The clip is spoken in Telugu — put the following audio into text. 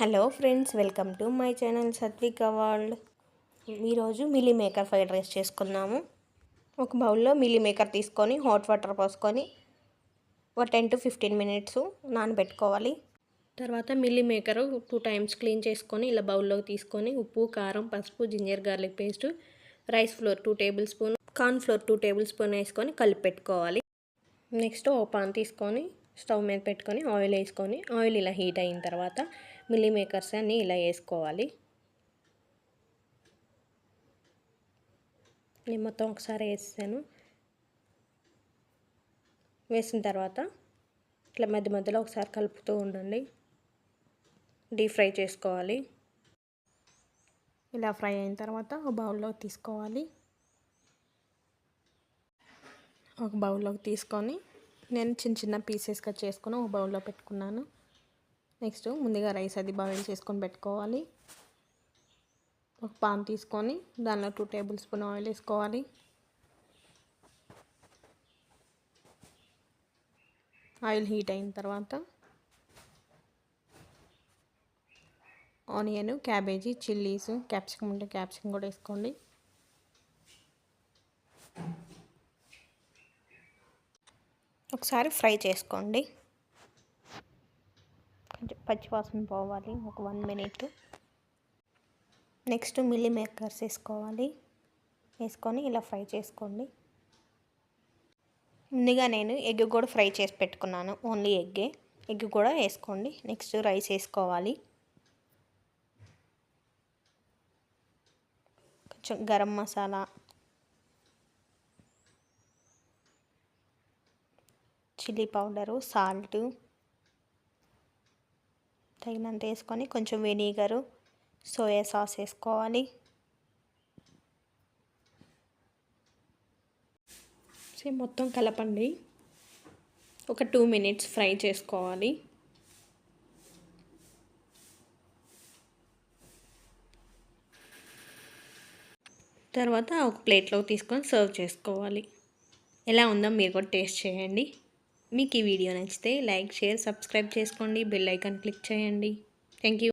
Hello friends welcome to my channel Satvika world. ఈరోజు మిల్లీ మేకర్ ఫ్రైడ్ రైస్ చేసుకున్నాము ఒక బౌల్లో మిల్లీ మేకర్ తీసుకొని హాట్ వాటర్ పోసుకొని ఒక టెన్ టు ఫిఫ్టీన్ మినిట్స్ నానబెట్టుకోవాలి. తర్వాత milli maker two times clean చేసుకొని ఇలా బౌల్లోకి తీసుకొని ఉప్పు కారం పసుపు ginger garlic paste rice flour two tablespoon corn flour two tablespoon వేసుకొని కలిపి పెట్టుకోవాలి నెక్స్ట్ ఓ పాన్ తీసుకొని స్టవ్ మీద పెట్టుకొని ఆయిల్ వేసుకొని ఆయిల్ ఇలా హీట్ అయిన తర్వాత మిల్లీ మేకర్స్ అన్నీ ఇలా వేసుకోవాలి. నేను మొత్తం ఒకసారి వేసాను వేసిన తర్వాత ఇట్లా మధ్య మధ్యలో ఒకసారి కలుపుతూ ఉండండి. డీప్ ఫ్రై చేసుకోవాలి. ఇలా ఫ్రై అయిన తర్వాత ఒక బౌల్లో తీసుకోవాలి. ఒక బౌల్లోకి తీసుకొని నేను చిన్న చిన్న పీసెస్గా చేసుకుని ఒక బౌల్లో పెట్టుకున్నాను. నెక్స్ట్ ముందుగా రైస్ అది బాయిల్ చేసుకొని పెట్టుకోవాలి. ఒక పాన్ తీసుకొని దానిలో టూ టేబుల్ స్పూన్ ఆయిల్ వేసుకోవాలి. ఆయిల్ హీట్ అయిన తర్వాత ఆనియన్ క్యాబేజీ చిల్లీస్ క్యాప్సికమ్ ఉంటే క్యాప్సికమ్ కూడా వేసుకోండి. ఒకసారి ఫ్రై చేసుకోండి. కొంచెం పచ్చివాసన పోవాలి ఒక one minute. Next milli makers వేసుకోవాలి. వేసుకొని ఇలా ఫ్రై చేసుకోండి. ముందుగా నేను ఎగ్ కూడా ఫ్రై చేసి పెట్టుకున్నాను ఓన్లీ ఎగ్గే. ఎగ్ కూడా వేసుకోండి నెక్స్ట్ రైస్ వేసుకోవాలి. కొంచెం garam masala chilli powder salt తగినంత వేసుకొని కొంచెం వెనిగరు. సోయా సాస్ వేసుకోవాలి. మొత్తం కలపండి. ఒక టూ మినిట్స్ ఫ్రై చేసుకోవాలి. తర్వాత ఒక ప్లేట్లో తీసుకొని సర్వ్ చేసుకోవాలి. ఎలా ఉందో మీరు కూడా టేస్ట్ చేయండి. మీకు ఈ వీడియో నచ్చితే లైక్ షేర్ సబ్స్క్రైబ్ చేసుకోండి. బెల్ ఐకాన్ క్లిక్ చేయండి. Thank you.